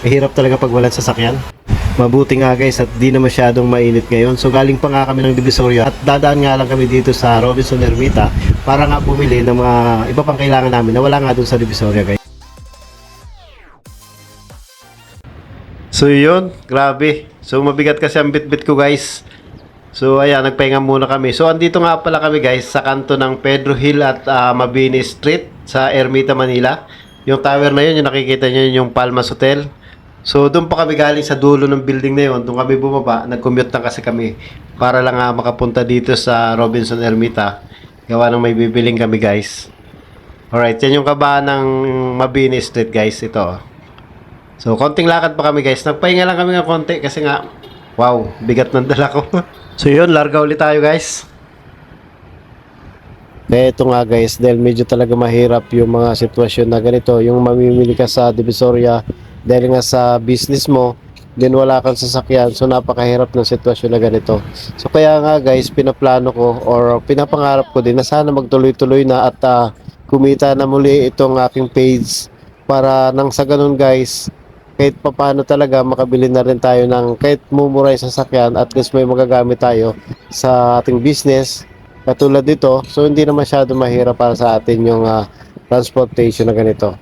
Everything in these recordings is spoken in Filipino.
Mahirap talaga pag walang sasakyan. Mabuti nga guys at di na masyadong mainit ngayon. So galing pa nga kami ng Divisoria at dadaan nga lang kami dito sa Robinson Ermita para nga bumili ng mga iba pang kailangan namin na wala nga dun sa Divisoria guys. So yun, grabe. So mabigat kasi ang bit-bit ko guys. So ayan, nagpahinga muna kami. So andito nga pala kami guys sa kanto ng Pedro Hill at ah, Mabini Street sa Ermita, Manila. Yung tower na yun, yung nakikita nyo yun, yung Palmas Hotel. So doon pa kami galing sa dulo ng building na yun. Doon kami bumaba. Nag-commute lang kasi kami para lang ah, makapunta dito sa Robinson Ermita. Gawa ng may bibiling kami guys. Alright, yan yung kabahan ng Mabini Street guys. Ito. So, konting lakad pa kami guys. Nagpahinga lang kami ng konti kasi nga, wow, bigat ng dala ko. so yun, larga ulit tayo guys. Kaya ito nga guys, dahil medyo talaga mahirap yung mga sitwasyon na ganito, yung mamimili ka sa Divisoria, dahil nga sa business mo, din wala kang sasakyan, so napakahirap ng sitwasyon na ganito. So kaya nga guys, pinaplano ko or pinapangarap ko din na sana magtuloy-tuloy na at ah, kumita na muli itong aking page para nang sa ganun guys, kahit papano talaga makabili na rin tayo ng kahit mumura yung sasakyan at least may magagamit tayo sa ating business katulad dito so hindi na masyado mahirap para sa atin yung ah, transportation na ganito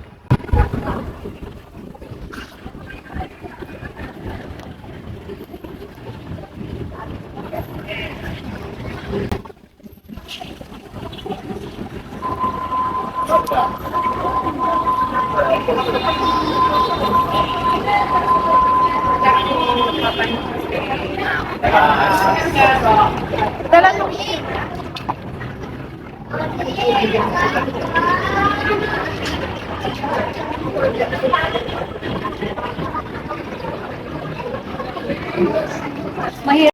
Dala eh. Mahirap.